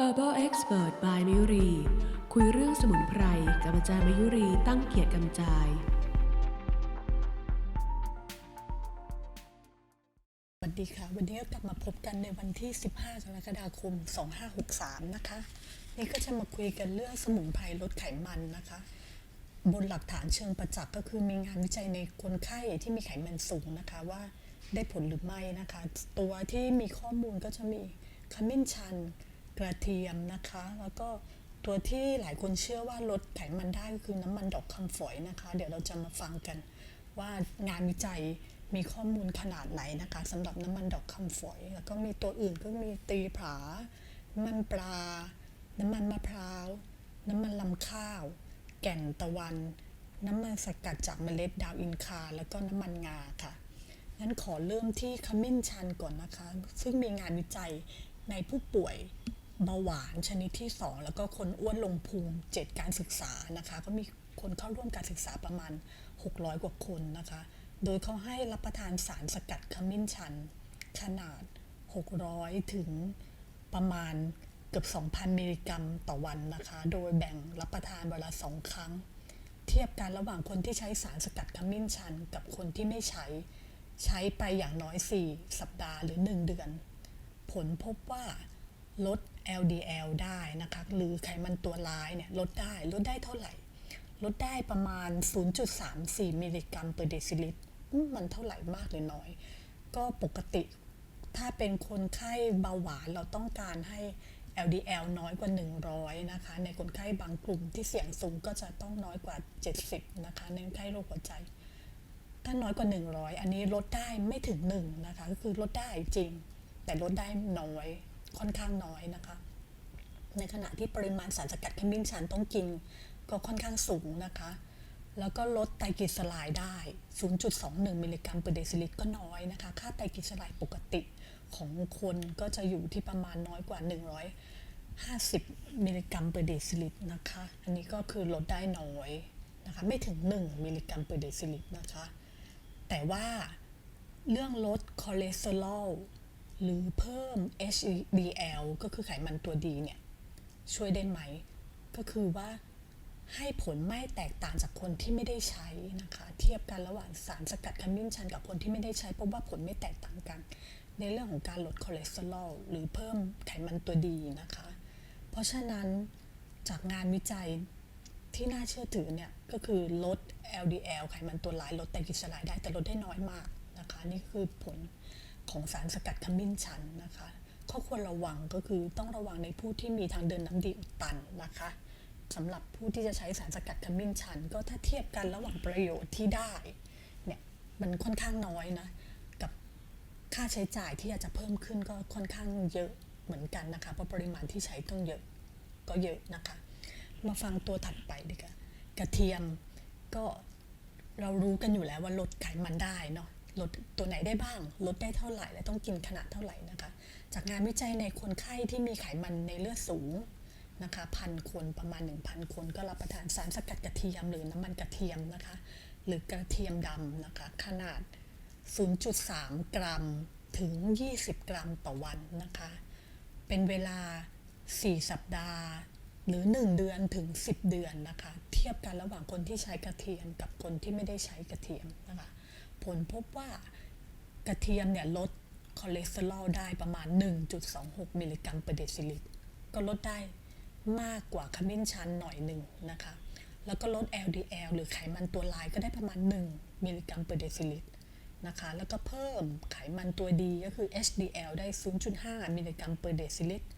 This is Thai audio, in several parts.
Herbal Expert by มยุรี คุยเรื่องสมุนไพรกับอาจารย์มยุรีตั้งเกียรติกำจาย สวัสดีค่ะ วันนี้ก็กลับมาพบกันในวันที่ 15กรกฎาคม 2563 นะคะ นี่ก็จะมาคุยกันเรื่องสมุนไพรลดไขมันนะคะ บนหลักฐานเชิงประจักษ์ก็คือมีงานวิจัยในคนไข้ที่มีไขมันสูงนะคะว่าได้ผลหรือไม่นะคะ ตัวที่มีข้อมูลก็จะมีขมิ้นชัน กระเทียมนะคะ แล้วก็ตัวที่หลายคนเชื่อว่าลดไขมันได้ก็คือน้ำมันดอกคำฝอยนะคะ เดี๋ยวเราจะมาฟังกันว่างานวิจัยมีข้อมูลขนาดไหนนะคะสำหรับน้ำมันดอกคำฝอย แล้วก็มีตัวอื่นก็มีตีผา น้ำมันปลา น้ำมันมะพร้าว น้ำมันลำข้าว แก่นตะวัน น้ำมันสกัดจากเมล็ดดาวอินคา แล้วก็น้ำมันงาค่ะงั้นขอเริ่มที่ขมิ้นชันก่อนนะคะ ซึ่งมีงานวิจัยในผู้ป่วย เบาหวานชนิดที่ 2 แล้วก็คนอ้วนลงพุงเจ็ดการศึกษานะคะ ก็มีคนเข้าร่วมการศึกษาประมาณ 600 กว่าคนนะคะ โดยเขาให้รับประทานสารสกัดขมิ้นชัน ขนาด 600 ถึงประมาณเกือบ 2,000 มิลลิกรัมต่อวันนะคะ โดยแบ่งรับประทานเวลาสองครั้ง เทียบกันระหว่างคนที่ใช้สารสกัดขมิ้นชัน กับคนที่ไม่ใช้ ใช้ไปอย่างน้อย 4 สัปดาห์หรือ 1 เดือน ผลพบว่า ลด LDL ได้นะคะหรือไขมันตัวร้ายเนี่ยลดได้ลดได้เท่าไหร่ ลดได้ประมาณ 0.34 มิลลิกรัมเปอร์เดซิลิตรมมันเท่าไหร่มากหรือน้อย ก็ปกติถ้าเป็นคนไข้เบาหวานเราต้องการให้ LDL น้อยกว่า 100 นะคะ ในคนไข้บางกลุ่มที่เสี่ยงสูงก็จะต้องน้อยกว่า 70 นะคะ ในคนไข้โรคหัวใจ ถ้าน้อยกว่า 100 อันนี้ลดได้ไม่ถึง 1 นะคะ ก็คือลดได้จริง แต่ลดได้น้อย ค่อนข้างน้อยนะคะ ในขณะที่ปริมาณสารสกัดขมิ้นชันต้องกินก็ค่อนข้างสูงนะคะ แล้วก็ลดไตรกลีเซอไรด์ได้ 0.21 มิลลิกรัมเปอร์เดซิลิตรก็น้อยนะคะ ค่าไตรกลีเซอไรด์ปกติของคนก็จะอยู่ที่ประมาณน้อยกว่า 150 มิลลิกรัมเปอร์เดซิลิตรนะคะ อันนี้ก็คือลดได้น้อยนะคะ ไม่ถึง 1 มิลลิกรัมเปอร์เดซิลิตรนะคะ แต่ว่าเรื่องลดคอเลสเตอรอล หรือเพิ่ม HDL ก็คือไขมันตัวดีเนี่ย ช่วยได้ไหม ก็คือว่าให้ผลไม่แตกต่างจากคนที่ไม่ได้ใช้นะคะ เทียบกันระหว่างสารสกัดขมิ้นชันกับคนที่ไม่ได้ใช้พบว่าผลไม่แตกต่างกัน ในเรื่องของการลดคอเลสเตอรอลหรือเพิ่มไขมันตัวดีนะคะ เพราะฉะนั้นจากงานวิจัยที่น่าเชื่อถือเนี่ย ก็คือลด LDL ไขมันตัวร้ายลดไตรกลีเซอไรด์ได้แต่ลดได้น้อยมากนะคะ นี่คือผล ของสารสกัดขมิ้นชันนะคะข้อควรระวังก็คือต้องระวังในผู้ที่มีทางเดินน้ำดีอุดตันนะคะสำหรับผู้ที่จะใช้สารสกัดขมิ้นชัน ก็ถ้าเทียบกันระหว่างประโยชน์ที่ได้เนี่ยมันค่อนข้างน้อยนะกับค่าใช้จ่ายที่อาจจะเพิ่มขึ้นก็ค่อนข้างเยอะเหมือนกันนะคะเพราะปริมาณที่ใช้ต้องเยอะก็เยอะนะคะ มาฟังตัวถัดไปดีกว่ากระเทียมก็เรารู้กันอยู่แล้วว่าลดไขมันได้เนาะ ลดตัวไหนได้บ้าง ลดได้เท่าไหร่ และต้องกินขนาดเท่าไหร่นะคะ จากงานวิจัยในคนไข้ที่มีไขมันในเลือดสูงนะคะพันคนประมาณ 1,000 คนก็รับประทานสารสกัดกระเทียม หรือน้ำมันกระเทียมนะคะ หรือกระเทียมดำนะคะขนาด 0.3 กรัมถึง 20 กรัมต่อวันนะคะ เป็นเวลา 4 สัปดาห์ หรือ 1 เดือนถึง 10 เดือนนะคะ เทียบกันระหว่างคนที่ใช้กระเทียมกับคนที่ไม่ได้ใช้กระเทียมนะคะ ผลพบว่ากระเทียมเนี่ยลดคอเลสเตอรอลได้ประมาณ 1.26 มิลลิกรัมเปอร์เดซิลิตร ก็ลดได้มากกว่าขมิ้นชันหน่อยหนึ่งนะคะ แล้วก็ลด LDL หรือไขมันตัวลายก็ได้ประมาณ 1 มิลลิกรัมเปอร์เดซิลิตรนะคะ แล้วก็เพิ่มไขมันตัวดีก็คือ HDL ได้ 0.5 มิลลิกรัมเปอร์เดซิลิตร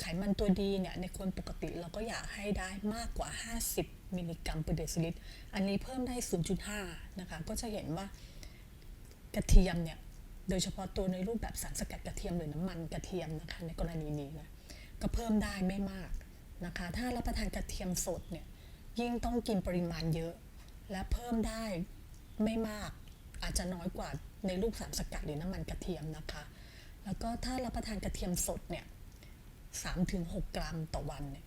ไขมันตัวดีเนี่ยในคนปกติเราก็อยากให้ได้มากกว่า 50 มิลลิกรัมเปอร์เดซิลิตร อันนี้เพิ่มได้ 0.5 นะคะ ก็จะเห็นว่า กระเทียมเนี่ยโดยเฉพาะตัวในรูปแบบสารสกัดกระเทียมหรือน้ำมันกระเทียมนะคะในกรณีนี้นะก็เพิ่มได้ไม่มากนะคะถ้ารับประทานกระเทียมสดเนี่ยยิ่งต้องกินปริมาณเยอะ และเพิ่มได้ไม่มากอาจจะน้อยกว่าในรูปสารสกัดหรือน้ำมันกระเทียมนะคะ แล้วก็ถ้ารับประทานกระเทียมสดเนี่ย3-6กรัมต่อวันเนี่ย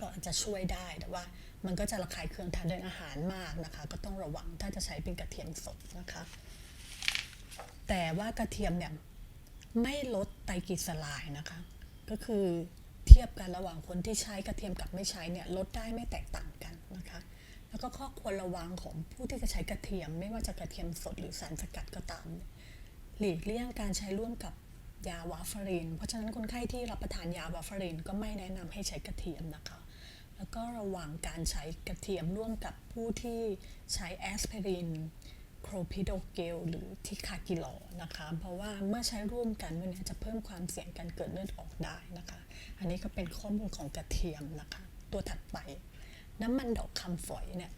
ก็อาจจะช่วยได้แต่ว่ามันก็จะระคายเคืองทางเดินอาหารมากนะคะ ก็ต้องระวังถ้าจะใช้เป็นกระเทียมสดนะคะ แต่ว่ากระเทียมเนี่ยไม่ลดไตรกลีเซอไรด์นะคะ ก็คือเทียบกันระหว่างคนที่ใช้กระเทียมกับไม่ใช้เนี่ยลดได้ไม่แตกต่างกันนะคะ แล้วก็ข้อควรระวังของผู้ที่จะใช้กระเทียม ไม่ว่าจะกระเทียมสดหรือสารสกัดก็ตาม หลีกเลี่ยงการใช้ร่วมกับยาวาฟาริน เพราะฉะนั้นคนไข้ที่รับประทานยาวาฟารินก็ไม่แนะนำให้ใช้กระเทียมนะคะ แล้วก็ระวังการใช้กระเทียมร่วมกับผู้ที่ใช้แอสไพริน โครพิโดเกลหรือทิคากิโลนะคะ เพราะว่าเมื่อใช้ร่วมกันมันจะเพิ่มความเสี่ยงการเกิดเลือดออกได้นะคะ อันนี้ก็เป็นข้อมูลของกระเทียมนะคะ ตัวถัดไป น้ำมันดอกคำฝอยเนี่ย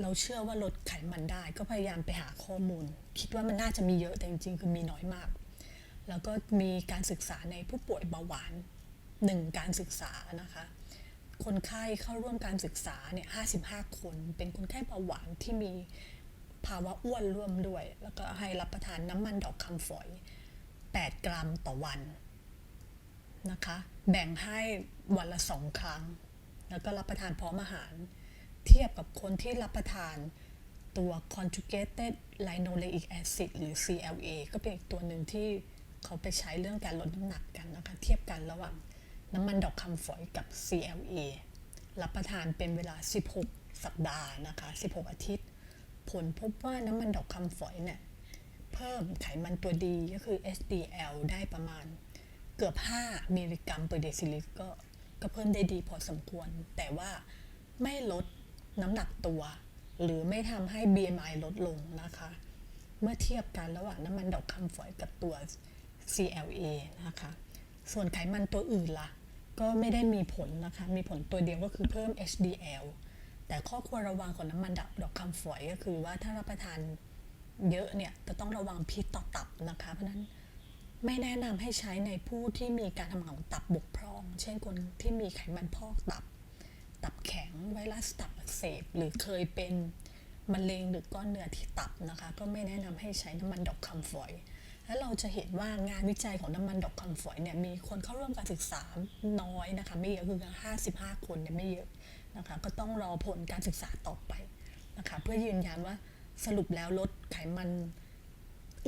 เราเชื่อว่าลดไขมันได้ก็พยายามไปหาข้อมูล คิดว่ามันน่าจะมีเยอะแต่จริงๆ คือมีน้อยมาก แล้วก็มีการศึกษาในผู้ป่วยเบาหวานหนึ่งการศึกษานะคะ คนไข้เข้าร่วมการศึกษาเนี่ย55 คน เป็นคนไข้เบาหวานที่มี ภาวะอ้วนร่วมด้วย แล้วก็ให้รับประทานน้ำมันดอกคำฝอย 8 กรัมต่อวันนะคะ แบ่งให้วันละสองครั้ง แล้วก็รับประทานพร้อมอาหาร เทียบกับคนที่รับประทานตัว conjugated linoleic acid หรือ CLA ก็เป็นอีกตัวหนึ่งที่เขาไปใช้เรื่องการลดน้ำหนักกันนะคะ เทียบกันระหว่างน้ำมันดอกคำฝอยกับ CLA รับประทานเป็นเวลา 16 สัปดาห์นะคะ 16 อาทิตย์ ผลพบว่าน้ำมันดอกคำฝอยเนี่ยเพิ่มไขมันตัวดีก็คือ HDL ได้ประมาณเกือบ 5 มิลลิกรัมเปอร์เดซิลิตรก็ก็เพิ่มได้ดีพอสมควร แต่ว่าไม่ลดน้ำหนักตัว หรือไม่ทำให้ BMI ลดลงนะคะ เมื่อเทียบกันระหว่างน้ำมันดอกคำฝอยกับตัว CLA นะคะ ส่วนไขมันตัวอื่นล่ะ ก็ไม่ได้มีผลนะคะ มีผลตัวเดียวก็คือเพิ่ม HDL แต่ข้อควรระวังของน้ำมันดอกคำฝอยก็คือว่าถ้ารับประทานเยอะเนี่ยจะต้องระวังพิษต่อตับนะคะ เพราะฉะนั้นไม่แนะนำให้ใช้ในผู้ที่มีการทำงานของตับบกพร่อง เช่นคนที่มีไขมันพอกตับ ตับแข็งไวรัสตับอักเสบ หรือเคยเป็นมะเร็งหรือก้อนเนื้อที่ตับนะคะ ก็ไม่แนะนำให้ใช้น้ำมันดอกคำฝอย แล้วเราจะเห็นว่างานวิจัยของน้ำมันดอกคำฝอยเนี่ยมีคนเข้าร่วมการศึกษาน้อยนะคะ ไม่เยอะคือ 55 คนเนี่ยไม่เยอะ นะคะก็ต้องรอผลการศึกษาต่อไปนะคะเพื่อยืนยันว่าสรุปแล้วลดไขมัน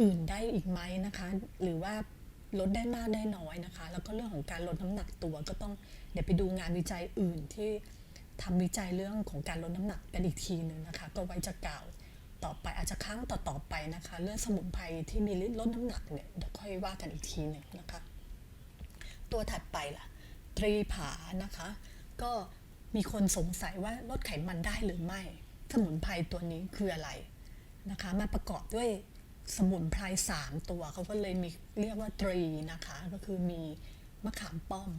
อื่นได้อีกไหมนะคะ หรือว่าลดได้มากได้น้อยนะคะ แล้วก็เรื่องของการลดน้ำหนักตัวก็ต้องเดี๋ยวไปดูงานวิจัยอื่นที่ทำวิจัยเรื่องของการลดน้ำหนักกันอีกทีหนึ่งนะคะ ก็ไว้จะกล่าวต่อไปอาจจะครั้งต่อๆไปนะคะ เรื่องสมุนไพรที่มีฤทธิ์ลดน้ำหนักเนี่ยเดี๋ยวค่อยว่ากันอีกทีหนึ่งนะคะ ตัวถัดไปล่ะตรีผานะคะ ก็ มีคนสงสัยว่าลดไขมันได้หรือไม่ สมุนไพรตัวนี้คืออะไรนะคะมาประกอบด้วยสมุนไพร3ตัวเขาก็เลยมีเรียกว่าตรีนะคะ ก็คือมีมะขามป้อม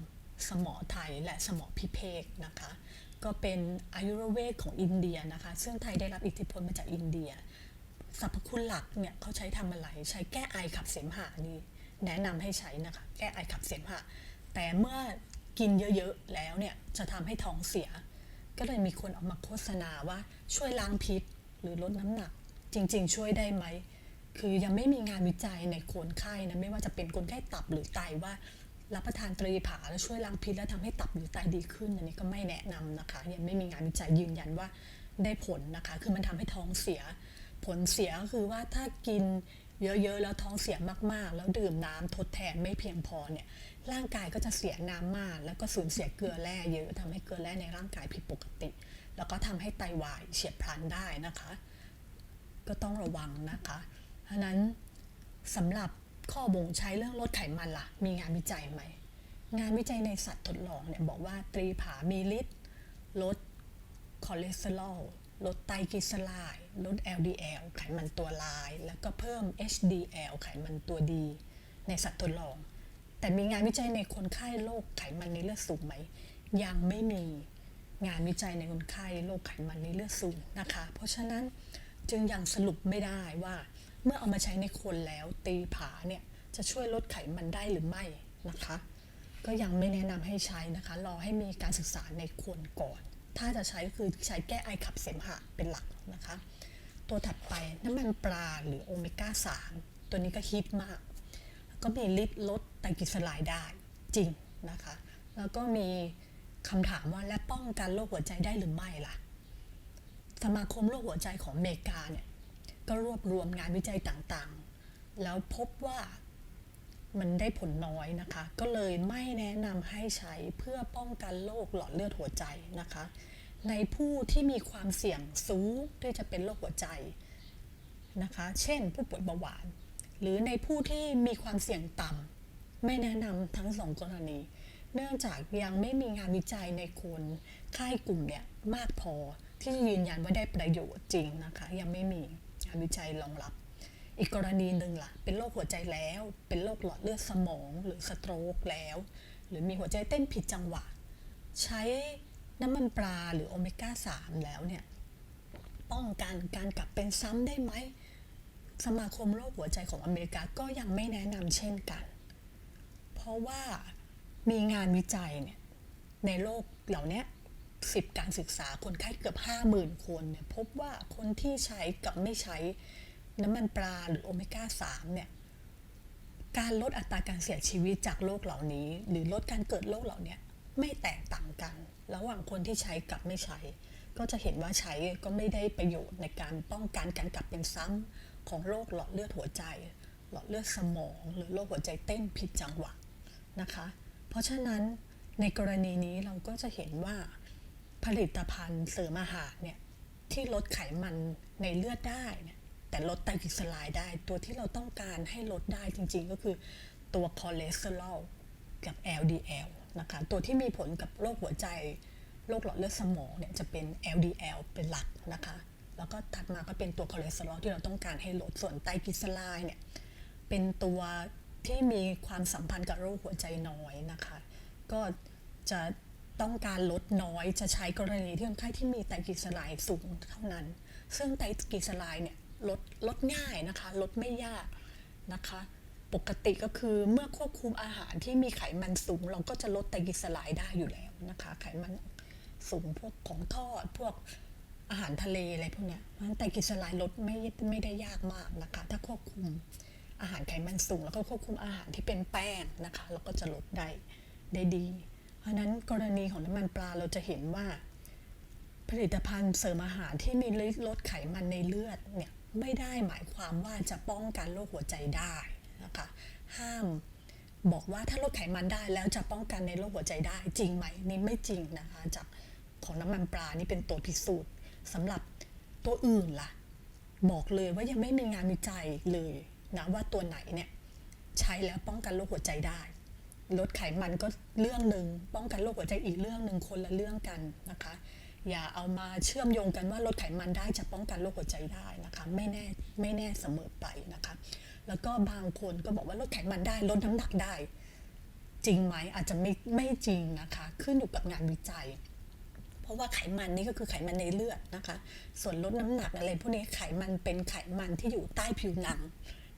สมอไทยและสมอพิเภกนะคะ ก็เป็นอายุรเวทของอินเดียนะคะ ซึ่งไทยได้รับอิทธิพลมาจากอินเดียสรรพคุณหลักเนี่ยเขาใช้ทำอะไร ใช้แก้ไอขับเสมหะนี่แนะนำให้ใช้นะคะ แก้ไอขับเสมหะแต่เมื่อ กินเยอะๆแล้วเนี่ยจะทำให้ท้องเสีย ก็เลยมีคนออกมาโฆษณาว่าช่วยล้างพิษหรือลดน้ำหนัก จริง ๆ ช่วยได้ไหมคือยังไม่มีงานวิจัยในคนไข้นะไม่ว่าจะเป็นคนไข้ตับหรือไตว่ารับประทานตรีผาแล้วช่วยล้างพิษแล้วทำให้ตับหรือไตดีขึ้นอันนี้ก็ไม่แนะนำนะคะ ยังไม่มีงานวิจัยยืนยันว่าได้ผลนะคะ คือมันทำให้ท้องเสีย ผลเสียก็คือว่าถ้ากินเยอะๆแล้วท้องเสียมากๆ แล้วดื่มน้ำทดแทนไม่เพียงพอเนี่ย ร่างกายก็จะเสียน้ำมาก แล้วก็สูญเสียเกลือแร่เยอะทำให้เกลือแร่ในร่างกายผิดปกติ แล้วก็ทำให้ไตวายเฉียบพลันได้นะคะ ก็ต้องระวังนะคะ เพราะนั้นสำหรับข้อบ่งใช้เรื่องลดไขมันล่ะ มีงานวิจัยไหม งานวิจัยในสัตว์ทดลองเนี่ยบอกว่าตรีผามีฤทธิ์ลดคอเลสเตอรอลลดไตรกลีเซอไรด์ลด LDL ไขมันตัวลาย แล้วก็เพิ่ม HDL ไขมันตัวดี ในสัตว์ทดลอง แต่มีงานวิจัยในคนไข้โรคไขมันในเลือดสูงไหม ยังไม่มีงานวิจัยในคนไข้โรคไขมันในเลือดสูงนะคะ เพราะฉะนั้นจึงยังสรุปไม่ได้ว่า เมื่อเอามาใช้ในคนแล้วตีผาเนี่ยจะช่วยลดไขมันได้หรือไม่นะคะ ก็ยังไม่แนะนำให้ใช้นะคะ รอให้มีการศึกษาในคนก่อน ถ้าจะใช้ก็คือใช้แก้ไอขับเสมหะเป็นหลักนะคะ ตัวถัดไปน้ำมันปลาหรือโอเมก้า3ตัวนี้ก็ฮิตมาก ก็มีฤทธิ์ลด ไตรกลีเซอไรด์ได้จริงนะคะ แล้วก็มีคำถามว่าและป้องกันโรคหัวใจได้หรือไม่ล่ะ สมาคมโรคหัวใจของอเมริกาเนี่ยก็รวบรวมงานวิจัยต่างๆ แล้วพบว่ามันได้ผลน้อยนะคะ ก็เลยไม่แนะนำให้ใช้เพื่อป้องกันโรคหลอดเลือดหัวใจนะคะ ในผู้ที่มีความเสี่ยงสูงที่จะเป็นโรคหัวใจนะคะ เช่นผู้ป่วยเบาหวาน หรือในผู้ที่มีความเสี่ยงต่ำ ไม่แนะนำทั้งสองกรณี เนื่องจากยังไม่มีงานวิจัยในคนค่ายกลุ่มเนี่ยมากพอที่จะยืนยันว่าได้ประโยชน์จริงนะคะ ยังไม่มีงานวิจัยรองรับ อีกกรณีหนึ่งล่ะ เป็นโรคหัวใจแล้ว เป็นโรคหลอดเลือดสมองหรือสโตรกแล้ว หรือมีหัวใจเต้นผิดจังหวะ ใช้น้ำมันปลาหรือโอเมก้า 3 แล้วเนี่ยป้องกันการกลับเป็นซ้ำได้ไหม สมาคมโรคหัวใจของอเมริกาก็ยังไม่แนะนำเช่นกัน เพราะว่ามีงานวิจัยเนี่ยในโลกเหล่านี้สิบการศึกษาคนไข้เกือบ 50,000 คนเนี่ยพบว่าคนที่ใช้กับไม่ใช้น้ำมันปลาหรือโอเมก้า 3 เนี่ย การลดอัตราการเสียชีวิตจากโรคเหล่านี้ หรือลดการเกิดโรคเหล่านี้ไม่แตกต่างกัน ระหว่างคนที่ใช้กับไม่ใช้ ก็จะเห็นว่าใช้ก็ไม่ได้ประโยชน์ในการป้องกันการกลับเป็นซ้ำของโรคหลอดเลือดหัวใจ หลอดเลือดสมอง หรือโรคหัวใจเต้นผิดจังหวะ นะคะ เพราะฉะนั้นในกรณีนี้เราก็จะเห็นว่าผลิตภัณฑ์เสริมอาหารเนี่ยที่ลดไขมันในเลือดได้เนี่ยแต่ลดไตรกลีเซอไรด์ได้ ตัวที่เราต้องการให้ลดได้จริงๆ ก็คือตัวคอเลสเตอรอลกับ LDL นะคะตัวที่มีผลกับโรคหัวใจโรคหลอดเลือดสมองเนี่ยจะเป็น LDL เป็นหลักนะคะ แล้วก็ถัดมาก็เป็นตัวคอเลสเตอรอลที่เราต้องการให้ลดส่วนไตรกลีเซอไรด์เนี่ยเป็นตัว ที่มีความสัมพันธ์กับโรคหัวใจน้อยนะคะ ก็จะต้องการลดน้อยจะใช้กรณีที่คนไข้ที่มีไตรกลีเซอไรด์สูงเท่านั้น ซึ่งไตรกลีเซอไรด์เนี่ยลดลดง่ายนะคะ ลดไม่ยากนะคะ ปกติก็คือเมื่อควบคุมอาหารที่มีไขมันสูง เราก็จะลดไตรกลีเซอไรด์ได้อยู่แล้วนะคะ ไขมันสูงพวกของทอดพวกอาหารทะเลอะไรพวกเนี้ยเพราะฉะนั้นไตรกลีเซอไรด์ลดไม่ไม่ได้ยากมากนะคะ ถ้าควบคุม อาหารไขมันสูง แล้วก็ควบคุมอาหารที่เป็นแป้งนะคะเราก็จะลดได้ได้ดี เพราะฉะนั้นกรณีของน้ำมันปลาเราจะเห็นว่า ผลิตภัณฑ์เสริมอาหารที่มีลดไขมันในเลือดเนี่ยไม่ได้หมายความว่าจะป้องกันโรคหัวใจได้นะคะห้ามบอกว่าถ้าลดไขมันได้แล้วจะป้องกันในโรคหัวใจได้จริงไหมนี่ไม่จริงนะคะจากของน้ำมันปลานี่เป็นตัวพิสูจน์สำหรับตัวอื่นล่ะ บอกเลยว่ายังไม่มีงานวิจัยเลย นะว่าตัวไหนเนี่ยใช้แล้วป้องกันโรคหัวใจได้ ลดไขมันก็เรื่องหนึ่งป้องกันโรคหัวใจอีกเรื่องหนึ่งคนละเรื่องกันนะคะ อย่าเอามาเชื่อมโยงกันว่าลดไขมันได้จะป้องกันโรคหัวใจได้นะคะไม่แน่ไม่แน่เสมอไปนะคะ แล้วก็บางคนก็บอกว่าลดไขมันได้ลดน้ำหนักได้ จริงไหมอาจจะไม่ไม่จริงนะคะขึ้นอยู่กับงานวิจัยเพราะว่าไขมันนี่ก็คือไขมันในเลือดนะคะ ส่วนลดน้ำหนักอะไรพวกนี้ไขมันเป็นไขมันที่อยู่ใต้ผิวหนัง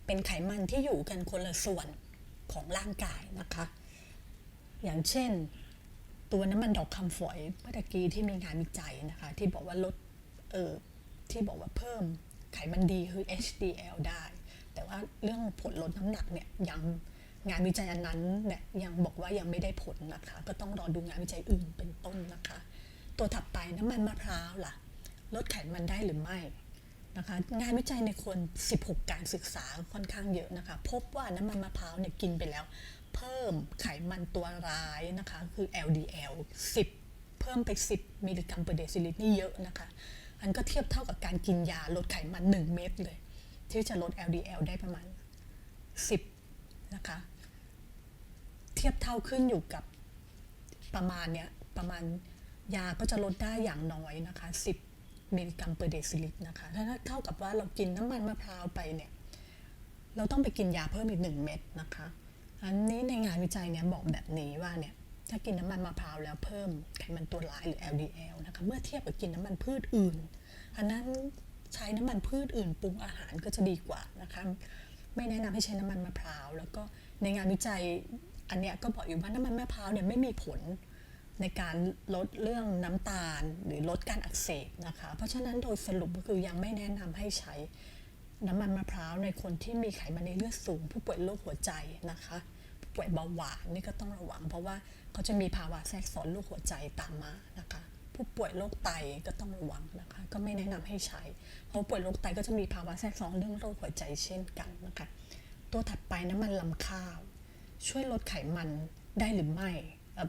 เป็นไขมันที่อยู่กันคนละส่วนของร่างกายนะคะ อย่างเช่น ตัวน้ำมันดอกคำฝอยเมื่อกี้ที่มีงานวิจัยนะคะ ที่บอกว่าลดเออที่บอกว่าเพิ่มไขมันดีคือ HDL ได้ แต่ว่าเรื่องผลลดน้ำหนักเนี่ยยังงานวิจัยอันนั้นเนี่ยยังบอกว่ายังไม่ได้ผลนะคะ ก็ต้องรอดูงานวิจัยอื่นเป็นต้นนะคะ ตัวถัดไปน้ำมันมะพร้าวล่ะ ลดไขมันได้หรือไม่ นะคะงานวิจัยในคน 16 การศึกษาค่อนข้างเยอะนะคะ พบว่าน้ำมันมะพร้าวเนี่ยกินไปแล้ว เพิ่มไขมันตัวร้ายนะคะ คือ LDL 10 เพิ่มไป 10 มิลลิกรัมเปอร์เดซิลิตรนี่เยอะนะคะ อันก็เทียบเท่ากับการกินยาลดไขมัน 1 เม็ดเลย ที่จะลด LDL ได้ประมาณ 10 นะคะ เทียบเท่าขึ้นอยู่กับประมาณเนี้ยประมาณยาก็จะลดได้อย่างน้อยนะคะ 10 มิลลิกรัมเปอร์เดซิลิตรนะคะ ถ้าเท่ากับว่าเรากินน้ำมันมะพร้าวไปเนี่ย เราต้องไปกินยาเพิ่มอีกหนึ่งเม็ดนะคะ อันนี้ในงานวิจัยเนี่ยบอกแบบนี้ว่าเนี่ย ถ้ากินน้ำมันมะพร้าวแล้วเพิ่มไขมันตัวร้ายหรือ LDL นะคะ เมื่อเทียบกับกินน้ำมันพืชอื่น อันนั้นใช้น้ำมันพืชอื่นปรุงอาหารก็จะดีกว่านะคะ ไม่แนะนำให้ใช้น้ำมันมะพร้าว แล้วก็ในงานวิจัยอันเนี้ยก็บอกอยู่ว่าน้ำมันมะพร้าวเนี่ยไม่มีผล ในการลดเรื่องน้ำตาลหรือลดการอักเสบนะคะ เพราะฉะนั้นโดยสรุปก็คือยังไม่แนะนำให้ใช้น้ำมันมะพร้าวในคนที่มีไขมันในเลือดสูง ผู้ป่วยโรคหัวใจนะคะผู้ป่วยเบาหวานนี่ก็ต้องระวัง เพราะว่าเขาจะมีภาวะแทรกซ้อนโรคหัวใจตามมานะคะ ผู้ป่วยโรคไตก็ต้องระวังนะคะ ก็ไม่แนะนำให้ใช้ เพราะผู้ป่วยโรคไตก็จะมีภาวะแทรกซ้อนเรื่องโรคหัวใจเช่นกันนะคะ ตัวถัดไปน้ำมันลำข้าว ช่วยลดไขมันได้หรือไม่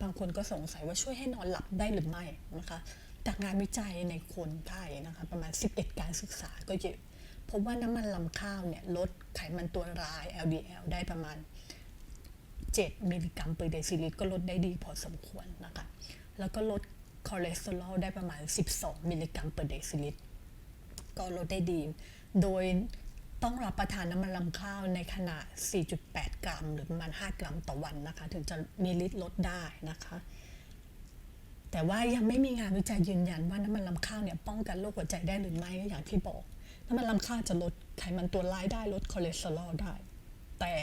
บางคนก็สงสัยว่าช่วยให้นอนหลับได้หรือไม่นะคะจากงานวิจัยในคนไข้นะคะประมาณ 11 การศึกษาก็เยอะพบว่าน้ำมันลำข้าวเนี่ยลดไขมันตัวร้าย LDL ได้ประมาณ 7 มิลลิกรัมเปอร์เดซิลิตรก็ลดได้ดีพอสมควรนะคะแล้วก็ลดคอเลสเตอรอลได้ประมาณ 12 มิลลิกรัมเปอร์เดซิลิตรก็ลดได้ดี โดย ต้องรับประทานน้ำมันลำข้าวในขนาด 4.8 กรัม หรือประมาณ 5 กรัมต่อวันนะคะ ถึงจะมีฤทธิ์ลดได้นะคะ แต่ว่ายังไม่มีงานวิจัยยืนยันว่าน้ำมันลำข้าวเนี่ยป้องกันโรคหัวใจได้หรือไม่อย่างที่บอก น้ำมันลำข้าวจะลดไขมันตัวร้ายได้ลดคอเลสเตอรอลได้ แต่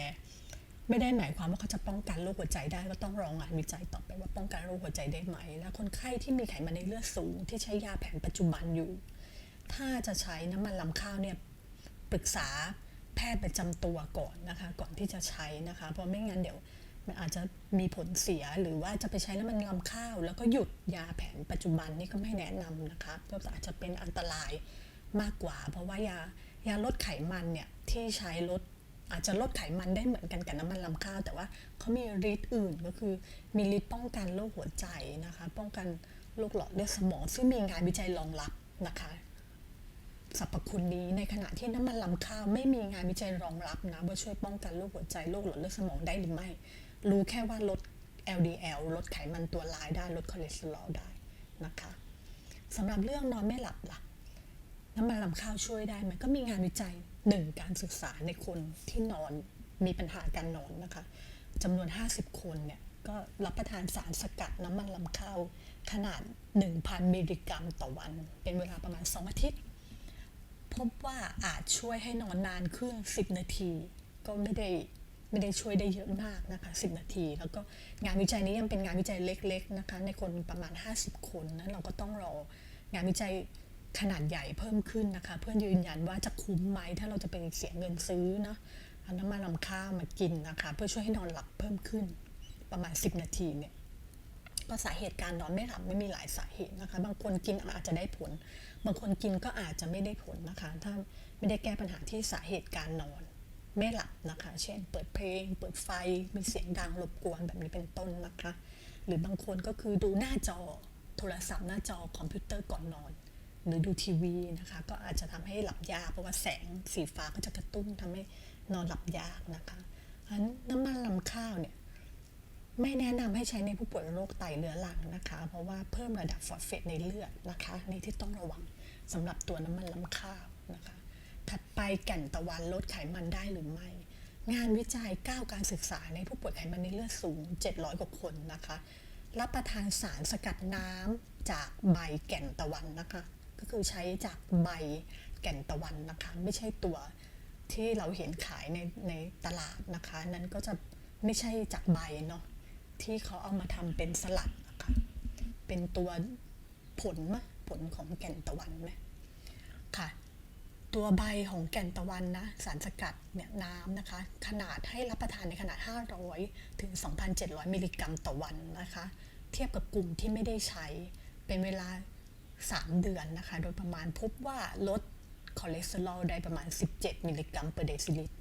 ไม่ได้หมายความว่าเขาจะป้องกันโรคหัวใจได้ก็ต้องรองานวิจัยต่อไปว่าป้องกันโรคหัวใจได้ไหม และคนไข้ที่มีไขมันในเลือดสูงที่ใช้ยาแผนปัจจุบันอยู่ ถ้าจะใช้น้ำมันลำข้าวเนี่ย ปรึกษาแพทย์ประจำตัวก่อนนะคะ ก่อนที่จะใช้นะคะ เพราะไม่งั้นเดี๋ยวมันอาจจะมีผลเสียหรือว่าจะไปใช้น้ำมันลำข้าว แล้วก็หยุดยาแผนปัจจุบันนี่ก็ไม่แนะนำนะคะก็อาจจะเป็นอันตรายมากกว่า เพราะว่ายายาลดไขมันเนี่ยที่ใช้ลดอาจจะลดไขมันได้เหมือนกันกับน้ำมันลำข้าว แต่ว่าเขามีฤทธิ์อื่นก็คือมีฤทธิ์ป้องกันโรคหัวใจนะคะ ป้องกันโรคหลอดเลือดสมองซึ่งมีงานวิจัยรองรับนะคะ สรรพคุณนี้ในขณะที่น้ำมันลำข้าวไม่มีงานวิจัยรองรับนะว่าช่วยป้องกันโรคหัวใจโรคหลอดเลือดสมองได้หรือไม่ รู้แค่ว่าลด LDL ลดไขมันตัวร้ายได้ลดคอเลสเตอรอลได้นะคะสำหรับเรื่องนอนไม่หลับล่ะ น้ำมันลำข้าวช่วยได้ไหมก็มีงานวิจัยหนึ่งการศึกษาในคนที่นอนมีปัญหาการนอนนะคะจำนวน 50 คนเนี่ยก็รับประทานสารสกัดน้ำมันลำข้าวขนาด 1,000 มิลลิกรัมต่อวัน เป็นเวลาประมาณ 2 อาทิตย์ พบว่าอาจช่วยให้นอนนานขึ้น 10 นาที ก็ไม่ได้ไม่ได้ช่วยได้เยอะมากนะคะ10 นาที แล้วก็งานวิจัยนี้ยังเป็นงานวิจัยเล็กๆนะคะในคนประมาณ 50 คนนั้นเราก็ต้องรองานวิจัยขนาดใหญ่เพิ่มขึ้นนะคะ เพื่อยืนยันว่าจะคุ้มไหมถ้าเราจะไปเสียเงินซื้อนะเอาน้ำมันลำข้าวมากินนะคะ เพื่อช่วยให้นอนหลับเพิ่มขึ้นประมาณ 10 นาทีเนี่ยก็สาเหตุการนอนไม่หลับไม่มีหลายสาเหตุนะคะ บางคนกินอาจจะได้ผล บางคนกินก็อาจจะไม่ได้ผลนะคะ ถ้าไม่ได้แก้ปัญหาที่สาเหตุการนอน ไม่หลับนะคะ เช่น เปิดเพลง เปิดไฟ มีเสียงดังรบกวนแบบนี้เป็นต้นนะคะ หรือบางคนก็คือดูหน้าจอโทรศัพท์หน้าจอคอมพิวเตอร์ก่อนนอน หรือดูทีวีนะคะ ก็อาจจะทำให้หลับยากเพราะว่าแสงสีฟ้าก็จะกระตุ้นทำให้นอนหลับยากนะคะอันน้ำมันลำข้าวเนี่ย ไม่แนะนำให้ใช้ในผู้ป่วยโรคไตเรื้อรังนะคะ เพราะว่าเพิ่มระดับฟอสเฟตในเลือดนะคะนี่ที่ต้องระวังสำหรับตัวน้ำมันล้ำข้าวนะคะ ถัดไปแก่นตะวันลดไขมันได้หรือไม่ งานวิจัย 9 การศึกษาในผู้ป่วยไขมันในเลือดสูง 700 กว่าคนนะคะ รับประทานสารสกัดน้ำจากใบแก่นตะวันนะคะ ก็คือใช้จากใบแก่นตะวันนะคะ ไม่ใช่ตัวที่เราเห็นขายในในตลาดนะคะ นั้นก็จะไม่ใช่จากใบเนาะ ที่เขาเอามาทำเป็นสลัดนะคะเป็นตัวผลมะผลของแก่นตะวันไหมค่ะ ตัวใบของแก่นตะวันนะ สารสกัดเนี่ยน้ำนะคะ ขนาดให้รับประทานในขนาด 500 ถึง 2,700 มิลลิกรัมต่อวันนะคะ เทียบกับกลุ่มที่ไม่ได้ใช้ เป็นเวลา 3 เดือนนะคะ โดยประมาณพบว่าลดคอเลสเตอรอลได้ประมาณ 17 มิลลิกรัมเปอร์เดซิลิตร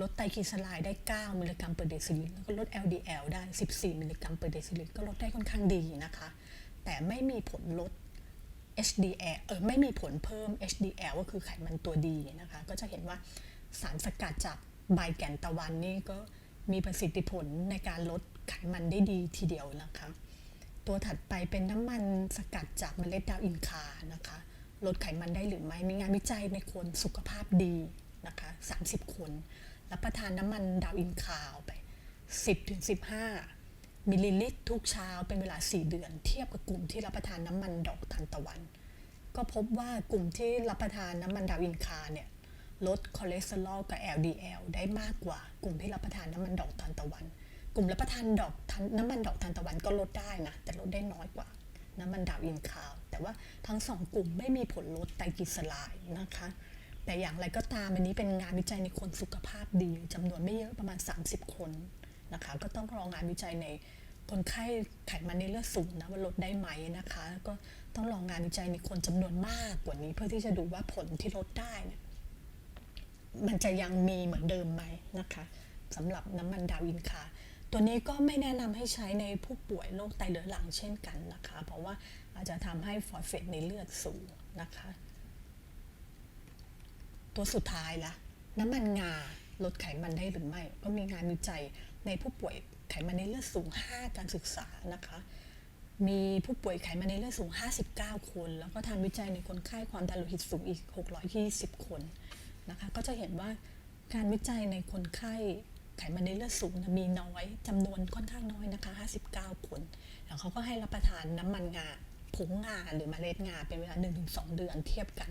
ลดไตรกลีเซอไรด์ได้ 9 มิลลิกรัมเปอร์เดซิลิตรแล้วก็ลด LDL ได้ 14 มิลลิกรัมเปอร์เดซิลิตรก็ลดได้ค่อนข้างดีนะคะ แต่ไม่มีผลลด HDL เออไม่มีผลเพิ่ม HDL ก็คือไขมันตัวดีนะคะ ก็จะเห็นว่าสารสกัดจากใบแก่นตะวันนี่ก็มีประสิทธิผลในการลดไขมันได้ดีทีเดียวนะคะ ตัวถัดไปเป็นน้ำมันสกัดจากเมล็ดดาวอินคานะคะ ลดไขมันได้หรือไม่ มีงานวิจัยในคนสุขภาพดีนะคะ 30 คน รับประทานน้ำมันดาวอินคาไป 10-15 มิลลิลิตรทุกเช้าเป็นเวลา 4 เดือน เทียบกับกลุ่มที่รับประทานน้ำมันดอกทานตะวัน ก็พบว่ากลุ่มที่รับประทานน้ำมันดาวอินคาเนี่ยลดคอเลสเตอรอลกับ LDL ได้มากกว่ากลุ่มที่รับประทานน้ำมันดอกทานตะวัน กลุ่มรับประทานดอกน้ำมันดอกทานตะวันก็ลดได้นะ แต่ลดได้น้อยกว่า น้ำมันดาวอินคาแต่ว่าทั้งสองกลุ่มไม่มีผลลดไตรกลีเซอไรด์นะคะ แต่อย่างไรก็ตามอันนี้เป็นงานวิจัยในคนสุขภาพดีจำนวนไม่เยอะประมาณ 30 คนนะคะก็ต้องรองานวิจัยในคนไข้ไขมันในเลือดสูงนะว่าลดได้ไหมนะคะแล้วก็ต้องรองงานวิจัยในคนจำนวนมากกว่านี้ เพื่อที่จะดูว่าผลที่ลดได้เนี่ยมันจะยังมีเหมือนเดิมไหมนะคะสำหรับน้ำมันดาวอินคา ตัวนี้ก็ไม่แนะนำให้ใช้ในผู้ป่วยโรคไตเรื้อรังเช่นกันนะคะ เพราะว่าอาจจะทำให้ฟอสเฟตในเลือดสูงนะคะ ตัวสุดท้ายละน้ำมันงาลดไขมันได้หรือไม่ก็มีงานวิจัยในผู้ป่วยไขมันในเลือดสูง 5 การศึกษานะคะ มีผู้ป่วยไขมันในเลือดสูง 59 คน แล้วก็ทำวิจัยในคนไข้ความดันโลหิตสูงอีก 620 คนนะคะ ก็จะเห็นว่าการวิจัยในคนไข้ไขมันในเลือดสูงมีน้อยจำนวนค่อนข้างน้อยนะคะ 59 คนแล้วเขาก็ให้รับประทานน้ำมันงาผงงาหรือเมล็ดงาเป็นเวลา 1-2 เดือนเทียบกัน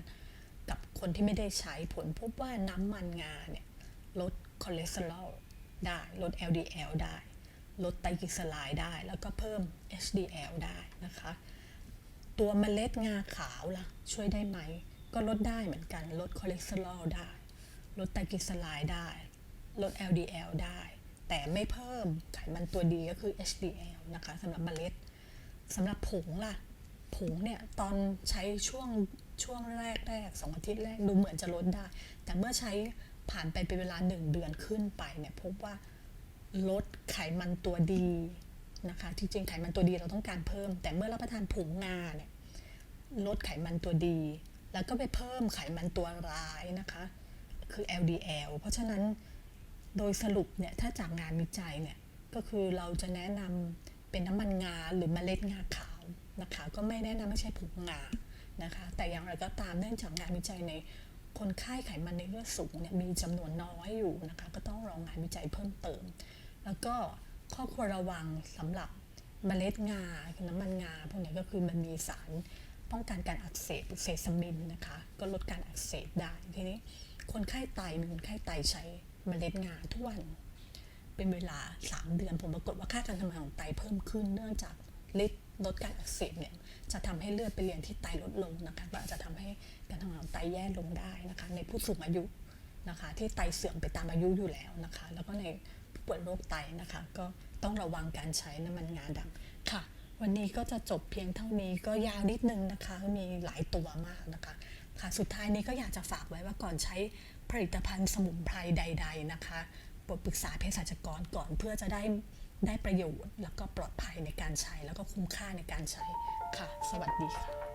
คนที่ไม่ได้ใช้ผลพบว่าน้ำมันงาเนี่ยลดคอเลสเตอรอลได้ ลด LDL ได้ ลดไตรกลีเซอไรด์ได้ แล้วก็เพิ่ม HDL ได้นะคะ ตัวเมล็ดงาขาวล่ะ ช่วยได้ไหม ก็ลดได้เหมือนกัน ลดคอเลสเตอรอลได้ ลดไตรกลีเซอไรด์ได้ ลด LDL ได้ แต่ไม่เพิ่มไขมันตัวดีก็คือ HDL นะคะสำหรับเมล็ดสำหรับผงล่ะ ผงเนี่ย ตอนใช้ช่วง ช่วงแรกแรกสองอาทิตย์แรกดูเหมือนจะลดได้ แต่เมื่อใช้ผ่านไปเป็นเวลาหนึ่งเดือนขึ้นไปเนี่ยพบว่าลดไขมันตัวดีนะคะจริงๆไขมันตัวดีเราต้องการเพิ่ม แต่เมื่อรับประทานผงงาเนี่ยลดไขมันตัวดี แล้วก็ไปเพิ่มไขมันตัวร้ายนะคะคือ LDL เพราะฉะนั้นโดยสรุปเนี่ยถ้าจากงานวิจัยเนี่ยก็คือเราจะแนะนำเป็นน้ำมันงาหรือเมล็ดงาขาวนะคะ ก็ไม่แนะนำไม่ใช่ผงงา นะคะ แต่อย่างไรก็ตามเนื่องจากงานวิจัยในคนไข้ไขมันในเลือดสูงเนี่ยมีจำนวนน้อยอยู่นะคะ ก็ต้องรองานวิจัยเพิ่มเติม แล้วก็ข้อควรระวังสำหรับเมล็ดงาน้ำมันงาพวกนี้ก็คือมันมีสารป้องกันการอักเสบเซซามินนะคะ ก็ลดการอักเสบได้ทีนี้คนไข้ไตมีคนไข้ไตใช้เมล็ดงาทุกวัน เป็นเวลา 3 เดือนผมปรากฏว่าค่าการทำงานของไตเพิ่มขึ้นเนื่องจากฤทธิ์ ลดการอักเสบเนี่ยจะทำให้เลือดไปเลี้ยงที่ไตลดลงนะคะก็อาจจะทำให้การทำงานของไตแย่ลงได้นะคะในผู้สูงอายุนะคะที่ไตเสื่อมไปตามอายุอยู่แล้วนะคะ แล้วก็ในผู้ป่วยโรคไตนะคะก็ต้องระวังการใช้น้ำมันงาดำค่ะ วันนี้ก็จะจบเพียงเท่านี้ก็ยาวนิดนึงนะคะมีหลายตัวมากนะคะค่ะสุดท้ายนี้ก็อยากจะฝากไว้ว่าก่อนใช้ผลิตภัณฑ์สมุนไพรใด ๆนะคะโปรดปรึกษาเภสัชกรก่อนเพื่อจะได้ ได้ประโยชน์ แล้วก็ปลอดภัยในการใช้ แล้วก็คุ้มค่าในการใช้ค่ะ สวัสดีค่ะ